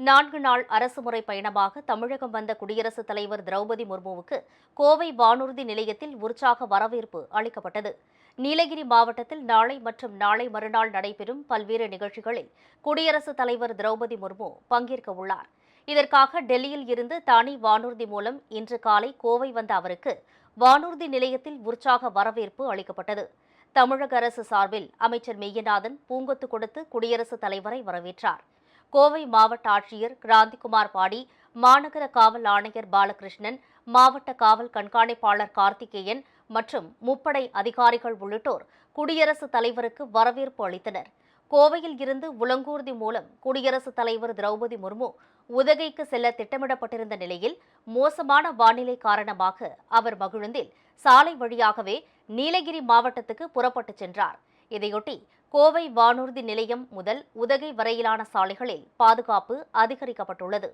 நான்கு நாள் அரசுமுறை பயணமாக தமிழகம் வந்த குடியரசுத் தலைவர் திரௌபதி முர்முவுக்கு கோவை வானூர்தி நிலையத்தில் உற்சாக வரவேற்பு அளிக்கப்பட்டது. நீலகிரி மாவட்டத்தில் நாளை மற்றும் நாளை மறுநாள் நடைபெறும் பல்வேறு நிகழ்ச்சிகளில் குடியரசுத் தலைவர் திரௌபதி முர்மு பங்கேற்க உள்ளார். இதற்காக டெல்லியில் இருந்து தனி வானூர்தி மூலம் இன்று காலை கோவை வந்த அவருக்கு வானூர்தி நிலையத்தில் உற்சாக வரவேற்பு அளிக்கப்பட்டது. தமிழக அரசு சார்பில் அமைச்சர் மெய்யநாதன் பூங்கொத்து கொடுத்து குடியரசுத் தலைவரை வரவேற்றார். கோவை மாவட்ட ஆட்சியர் கிராந்திகுமார் பாடி மாநகர காவல் ஆணையர் பாலகிருஷ்ணன் மாவட்ட காவல் கண்காணிப்பாளர் கார்த்திகேயன் மற்றும் முப்படை அதிகாரிகள் உள்ளிட்டோர் குடியரசுத் தலைவருக்கு வரவேற்பு அளித்தனர். கோவையில் இருந்து உலங்கூர்தி மூலம் குடியரசுத் தலைவர் திரௌபதி முர்மு உதகைக்கு செல்ல திட்டமிடப்பட்டிருந்த நிலையில் மோசமான வானிலை காரணமாக அவர் மகிழுந்தில் சாலை வழியாகவே நீலகிரி மாவட்டத்துக்கு புறப்பட்டுச் சென்றார். இதையொட்டி கோவை வானூர்தி நிலையம் முதல் உதகை வரையிலான சாலைகளில் பாதுகாப்பு அதிகரிக்கப்பட்டுள்ளது.